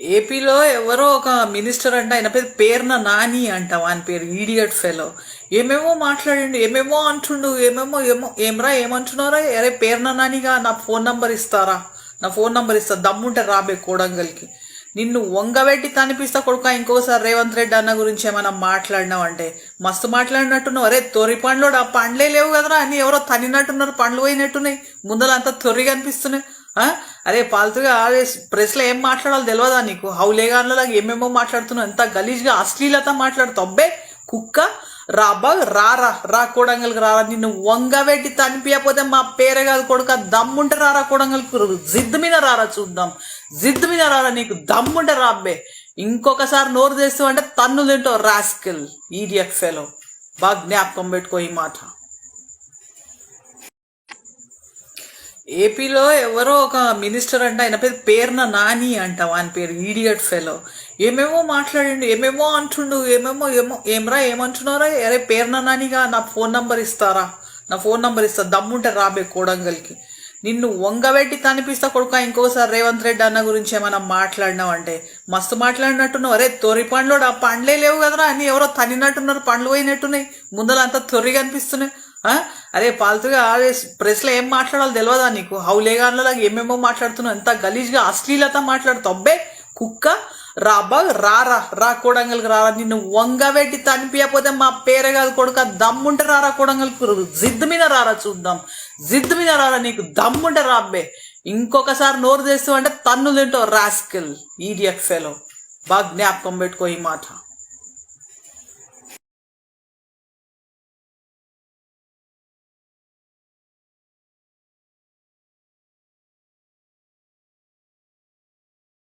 ఏపీలో ఎవరో ఒక మినిస్టర్ అంట ఆయన పేరు పేరున నాని అంట వాని పేరు ఈడియట్ ఫెలో ఏమేమో మాట్లాడిండు ఏమేమో అంటుండు ఏమేమో ఏమో ఏమరా ఏమంటున్నారా? అరే పేరున నానిగా నా ఫోన్ నంబర్ ఇస్తారా? నా ఫోన్ నంబర్ ఇస్తా దమ్ముంటే రాబే కోడంగల్కి. నిన్ను వంగబెట్టి తనిపిస్తా కొడుక ఇంకోసారి రేవంత్ రెడ్డి అన్న గురించి ఏమైనా మాట్లాడినావంటే మస్తు మాట్లాడినట్టున్నావు. అరే తొరి పండ్లోడు? ఆ పండ్లే లేవు కదరా అని ఎవరో తనినట్టున్నారు పండ్లు పోయినట్టున్నాయి. ముందలంతా తొరి కనిపిస్తున్నాయి. అరే పాల్తుగా అదే ప్రెస్లో ఏం మాట్లాడాలో తెలియదా నీకు? హౌలేగాన్లలో ఏమేమో మాట్లాడుతున్నావు? ఎంత గలీజ్గా అశ్లీలత మాట్లాడుతావు? అబ్బే కుక్క రా రారా రా కోడంగల్కి రారా. నిన్ను వంగబెట్టి తనిపించకపోతే మా పేరే కాదు కొడుక. దమ్ముంటే రారా కోడంగల్కి? జిద్దు మీద రారా చూద్దాం. జిద్దు మీద రారా నీకు? దమ్ముంటే రాబ్బే ఇంకొకసారి నోరు తెస్తావు అంటే తన్ను తింటావు రాస్కిల్ ఈడియట్ ఫెలో బాగా జ్ఞాపకం పెట్టుకో ఈ మాట. ఏపీలో ఎవరో ఒక మినిస్టర్ అంట ఆయన పేరు పేరున నాని అంట వాని పేరు ఈడియట్ ఫెలో ఏమేమో మాట్లాడిండు ఏమేమో అంటుండు ఏమేమో ఏమో ఏమరా ఏమంటున్నారా? అరే పేరున నానిగా నా ఫోన్ నంబర్ ఇస్తారా? నా ఫోన్ నంబర్ ఇస్తా దమ్ముంటే రాబే కోడంగల్కి. నిన్ను వంగబెట్టి తనిపిస్తా కొడుక ఇంకోసారి రేవంత్ రెడ్డి అన్న గురించి ఏమైనా మాట్లాడినావు అంటే మస్తు మాట్లాడినట్టున్నావు. అరే తొరి పండ్లోడు? ఆ పండ్లే లేవు కదరా అని ఎవరో తనినట్టున్నారు పండ్లు పోయినట్టున్నాయి. ముందలంతా అంత కనిపిస్తున్నాయి. అనిపిస్తున్నాయి అరే పాల్తుగా అదే ప్రెస్లో ఏం మాట్లాడాలో తెలియదా నీకు? హౌలేగాన్లలో ఏమేమో మాట్లాడుతున్నావు? ఎంత గలీజ్గా అశ్లీలత మాట్లాడుతావు? అబ్బే కుక్క రాబా రారా రా కోడంగల్కి రారా. నిన్ను వంగబెట్టి తనిపించకపోతే మా పేరే కాదు కొడుక. దమ్ముంటే రారా కోడంగల్కి? జిద్దు మీద రారా చూద్దాం. జిద్దు మీద రారా నీకు? దమ్ముంటే రాబ్బే ఇంకొకసారి నోరు తెస్తావు అంటే తన్ను తింటావు రాస్కిల్ ఈడియట్ ఫెలో. బాగా జ్ఞాపకం పెట్టుకో ఈ మాట.